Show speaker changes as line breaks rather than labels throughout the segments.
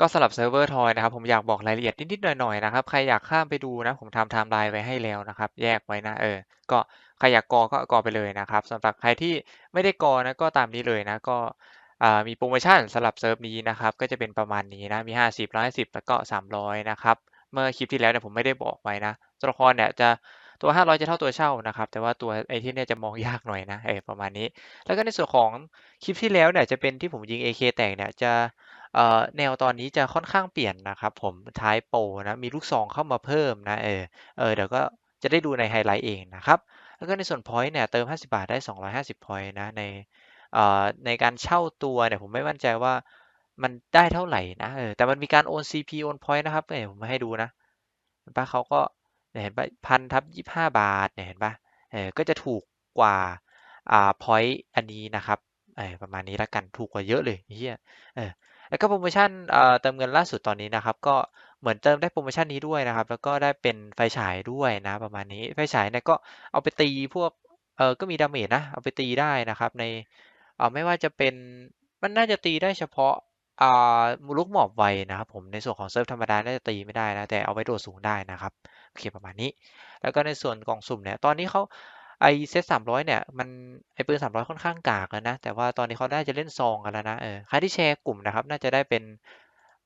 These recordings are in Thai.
ก็สำหรับเซิร์ฟเวอร์ทอยนะครับผมอยากบอกรายละเอียดนิดๆหน่อยๆนะครับใครอยากข้ามไปดูนะผมทำไทม์ไลน์ไว้ให้แล้วนะครับ แยกไว้นะเออ ก็ใครอยากกอก็กอไปเลยนะครับสำหรับใครที่ไม่ได้กอนะก็ตามนี้เลยนะก็มีโปรโมชั่นสำหรับเซิร์ฟนี้นะครับก็จะเป็นประมาณนี้นะมี 50 150แล้วก็ 300 นะครับเมื่อคลิปที่แล้วเนี่ยผมไม่ได้บอกไว้นะตัวละครเนี่ยจะตัว 500 จะเท่าตัวเช่านะครับ แต่ว่าตัวไอที่เนี่ยจะมองยากหน่อยนะเออประมาณนี้ แล้วก็ในส่วนของคลิปที่แล้วเนี่ยจะเป็นที่ผมยิง AK แตกเนี่ยจะ เอ่อแนวตอนนี้จะค่อนข้างเปลี่ยนนะครับผมท้ายโปรนะมีลูกซองเข้ามาเพิ่มนะเออเออเดี๋ยวก็จะได้ดูในไฮไลท์เองนะครับแล้วก็ในส่วนพอยต์เนี่ยเติม 50 บาทได้ 250พอยต์นะในเอ่อในการเช่าตัวเนี่ยผมไม่มั่นใจว่ามันได้เท่าไหร่นะเออแต่มันมีการโอน CP โอนพอยต์นะครับเนี่ยผมมาให้ดูนะเห็นปะเขาก็เนี่ยเห็นปะพันทับยี่ห้าบาทเนี่ยเห็นปะเออก็จะถูกกว่าอ่าพอยต์อันนี้นะครับเออประมาณนี้แล้วกันถูกกว่าเยอะเลยเฮียเออ แล้วก็โปรโมชั่นเติมเงินล่าสุดตอนนี้นะครับ ก็เหมือนเติมได้โปรโมชั่นนี้ด้วยนะครับ แล้วก็ได้เป็นไฟฉายด้วยนะประมาณนี้ ไฟฉายเนี่ยก็เอาไปตีพวกเออก็มีดาเมจนะ เอาไปตีได้นะครับ ในเออไม่ว่าจะเป็นมันน่าจะตีได้เฉพาะอ่าลูกหมอบไวนะครับผมในส่วนของเซิร์ฟธรรมดาน่าจะตีไม่ได้นะแต่เอาไว้โดดสูงได้นะครับโอเคประมาณนี้ แล้วก็ในส่วนกล่องสุ่มเนี่ยตอนนี้เขา ไอเซตสามร้อยเนี่ย มันไอปืนสามร้อยค่อนข้างกากแล้วนะ แต่ว่าตอนนี้เขาได้จะเล่นซองกันแล้วนะเออใครที่แชร์กลุ่มนะครับ น่าจะได้เป็น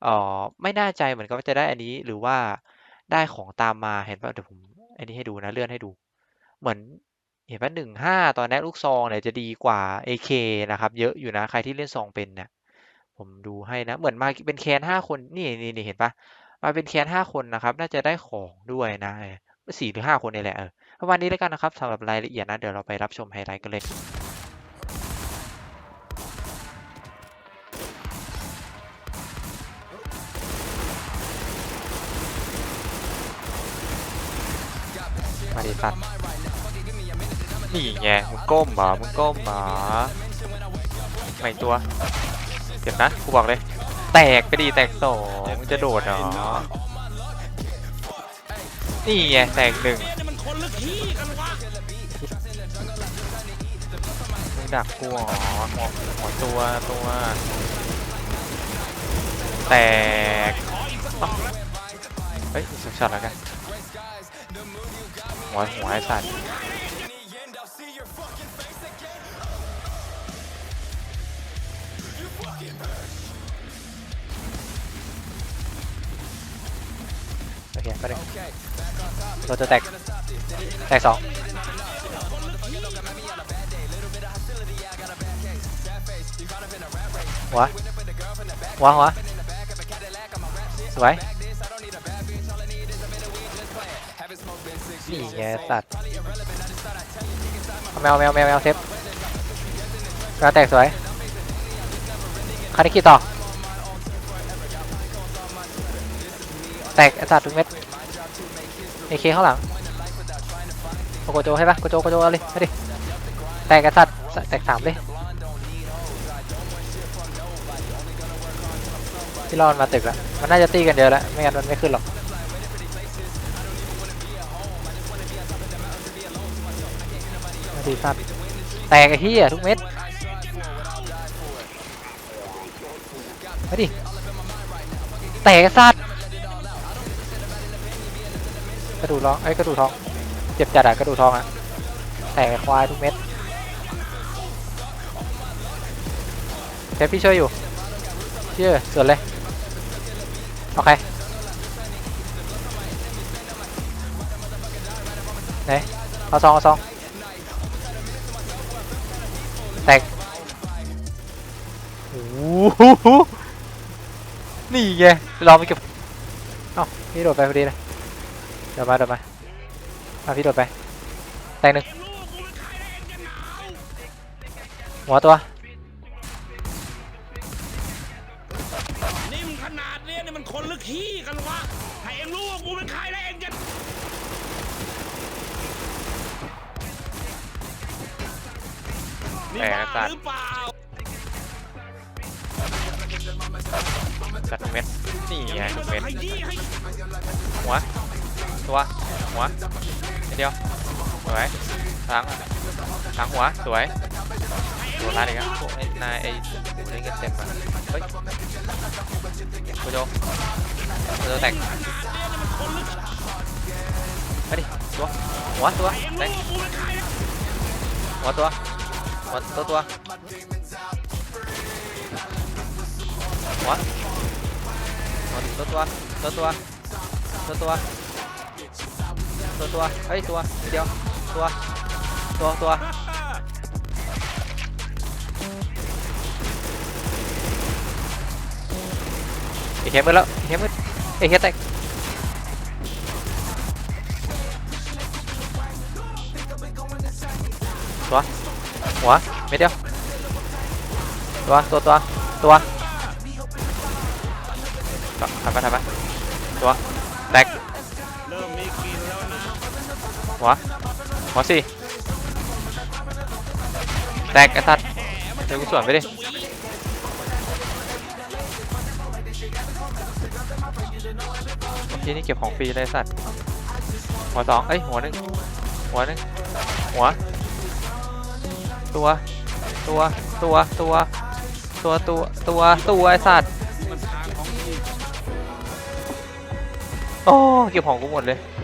เอ่อไม่น่าใจเหมือนกันว่าจะได้อันนี้หรือว่าได้ของตามมาเห็นป่ะเดี๋ยวผมอันนี้ให้ดูนะเลื่อนให้ดู เหมือนเห็นป่ะหนึ่งห้าตอนนี้ลูกซองเนี่ยจะดีกว่า AK นะครับเยอะอยู่นะใครที่เล่นซองเป็นเนี่ยผมดูให้นะ เหมือนมาเป็นแคนห้าคนนี่นี่นี่เห็นป่ะมาเป็นแคนห้าคนนะครับ น่าจะได้ของด้วยนะสี่หรือห้าคนนี่แหละเออ ประมาณนี้แล้วกันนะครับสำหรับรายละเอียดนะ เดี๋ยวเราไปรับชมไฮไลท์กันเลยมาดิสัตว์นี่ไงมึงก้มหรอมึงก้มเหรอไม่ตัวเจ็บนะกูบอกเลย แตกไปดีแตกสองมึงจะโดดเหรอนี่ไงแตกหนึ่ง
ลึกขี้กันวะ
มึงดักกูเหรอหัวหัวตัวตัว แตก
ขออีกสักดอกแล้ว
เฮ้ยสักช็อตแล้วกันหัวหัวไอ้สัตว์โอเคไปเลย เราจะแตก แตกสองหัวหัวหัวสวยนี่ไงสัตว์แมวแมวแมวแมวเซฟกระแตกสวยคานิกิต่อ แตกไอ้สัตว์ทุกเม็ด เอเคข้างหลังโกโจให้ปะโกโจโกโจเอาเลยมาดิแตกไอ้สัตว์แตกสามเลยที่รอดมาตึกล้วมันน่าจะตีกันเยอะแล้วไม่งั้นมันไม่ขึ้นหรอกมาดีสัตว์แตกไอ้เหี้ยทุกเม็ดมาดิแตกไอ้สัตว์ กระดูกร้องไอ้ยกระดูกท้อง เจ็บจัดอะกระดูกท้องอะแตกไอ้ควายทุกเม็ดเทปพี่ช่วยอยู่เชื่อส่วนเลย โอเคไหนเอาซองเอาซองแตกโอ้โหนี่ไงลองไปเก็บเอ้าพี่โดดไปพอดีเลย เดี๋ยวมาเดี๋ยวมามาพี่โดดไปแตกหนึ่ง
ลูกกูเป็นใครได้เองจะหนาว
หัวตัว
นี่มันขนาดเนี้ยนี่มันคนลึกขี้กันวะให้เองรู้ว่ากูเป็นใครได้เองจะนี่
แหม
บ้า
สัตว์
หรือเปล่า
สัตว์ทุกเม็ดนี่ไง
ยัง
ทุก
ไม่
เม็ด
ขยี้ให้
หัว ตัวหัวนิดเดียวสวยล้างล้างหัวสวยตัวร้านอีกแล้วพวกไอ้นายไอ้กูเล่นกันเต็มอะเฮ้ยโคโจโคโจแตก
มันคนหรือ
ไปดิตัวหัวตัว
ให้เอง
แต
รู้
ก
ว่ากูเป็นใครแล้ว
หัวตัวหัวตัวตัวหัวหัวตัวตัวตัวตัวตัวตัว ตัวตัวเฮ้ยตัวนิดเดียวตัวตัวตัวเอเคมืดแล้วเอเคมืดเอเคแตกตัวหัวไม่เดียวตัวตัวตัวตัวทำไปทำไปตัวแตก
เริ่มมีกลินแล้วนะ
หัว หัวสี่แตกไอ้สัตว์เดี๋ยวกูสวนไปดิ เมื่อกี้นี่เก็บของฟรีเลยสัตว์ หัวสองเอ้ย หัวหนึ่งหัวหนึ่งหัว ตัว ตัว ตัว ตัว ตัว ตัว ตัว ตัวไอ้สัตว์
องจริง
โอ้ เก็บของกูหมดเลย